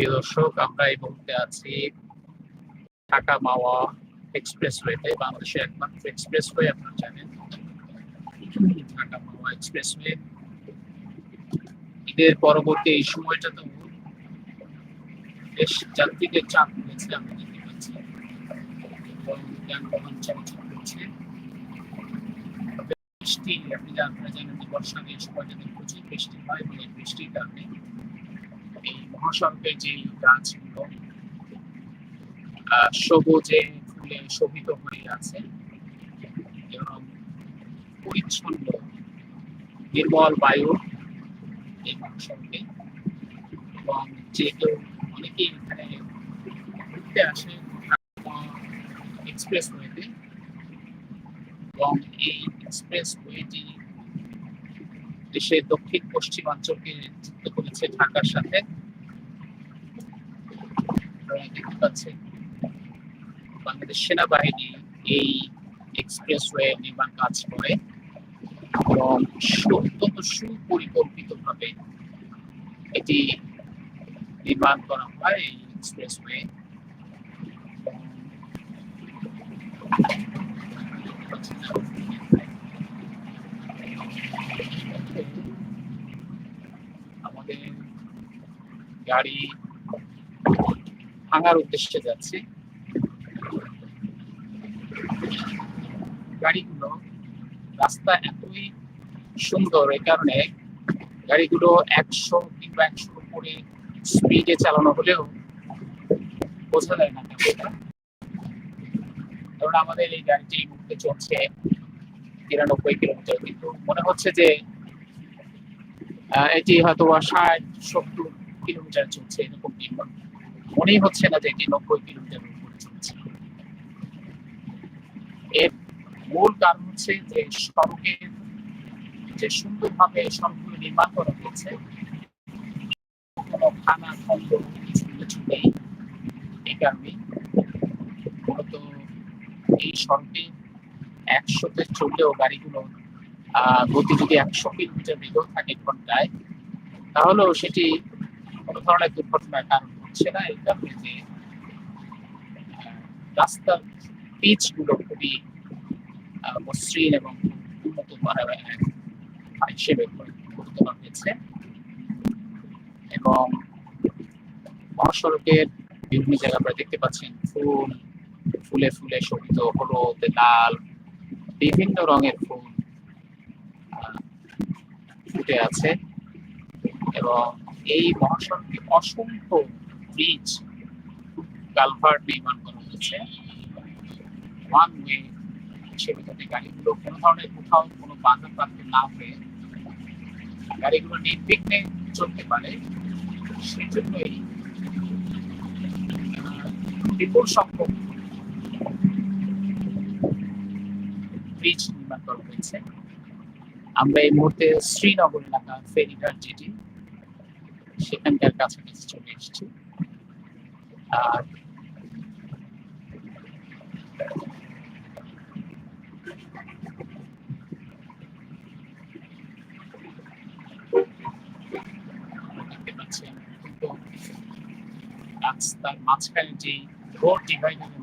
প্রিয় দর্শক, আমরা এই মুহূর্তে আছি ঢাকা মাওয়া এক্সপ্রেসওয়েতে, বাংলাদেশের একমাত্র এক্সপ্রেসওয়ে আপনারা জানেন। ঢাকা মাওয়া এক্সপ্রেসওয়ে। ঈদের পরবর্তী এই সময়টা তো বেশ যাত্রীদের চাপ রয়েছে আমরা দেখতে পাচ্ছি। বৃষ্টি, আপনি জানেন যে বর্ষার এই সময়টাতে প্রচুর বৃষ্টি হয় এই বৃষ্টির কারণে মহাসড়কের যে গাছগুলো সবুজে ফুলে শোভিত হয়ে আছে এবং পরিচ্ছন্ন, নির্মল বায়ু এই মহাসড়কে এবং যেগুলো অনেকেই এখানে ঘুরতে আসে এক্সপ্রেস ওয়েতে এবং এই এক্সপ্রেস ওয়েটি দেশের দক্ষিণ পশ্চিমাঞ্চলকে যুক্ত করেছে ঢাকার সাথে। বাংলাদেশ সেনাবাহিনী এই এক্সপ্রেসওয়ে নির্মাণ কাজ করে এবং অত্যন্ত সুপরিকল্পিত ভাবে এটি নির্মাণ করা হয় এই এক্সপ্রেসওয়ে আমাদের গাড়ি ভাঙার উদ্দেশ্যে যাচ্ছে। গাড়িগুলো রাস্তা এতই সুন্দর এই কারণে গাড়িগুলো একশো কিংবা একশো উপরে স্পিডে চালানো হলেও বোঝা যায় না কারণ আমাদের এই গাড়িটি এই মুহূর্তে চলছে তিরানব্বই কিলোমিটার। কিন্তু মনে হচ্ছে যে এটি হয়তো ষাট, সত্তর কিলোমিটার চলছে, এরকম নির্মাণ মনেই হচ্ছে না যে এটি নব্বই কিলোমিটার উপরে চলছে। এর মূল কারণ হচ্ছে যে সড়কের যে সুন্দরভাবে সড়কগুলো নির্মাণ করা হয়েছে তাহলেও সেটি কোনো ধরনের দুর্ঘটনার কারণ হচ্ছে না এই কারণে যে রাস্তার পিচগুলো খুবই মসৃণ এবং উন্নত হিসেবে গড়ে হয়েছে। এবং মহাসড়কের বিভিন্ন জায়গায় আপনারা দেখতে পাচ্ছেন ফুল, ফুলে ফুলে শোভিত হলুদ, লাল, বিভিন্ন রঙের ফুল ফুটে আছে। এবং এই মহাসড়কে অসংখ্য ব্রিজ কালভার্ট নির্মাণ করা হয়েছে। ওয়ান ওয়ে হিসেবে যাতে গাড়িগুলো কোনো ধরনের কোথাও কোনো বাধা প্রাপ্ত না হয়ে গাড়িগুলো নির্বিঘ্নে চলতে পারে সেই জন্যই আহ, বিপুল সংখ্যক ব্রিজ নির্মাণ করা হয়েছে। আমরা এই মুহূর্তে শ্রীনগর এলাকা ফেরিঘাট যেটি সেখানকার কাছাকাছি চলে এসেছি। আর রাস্তার মাঝখানে যে রোড ডিভাইডারের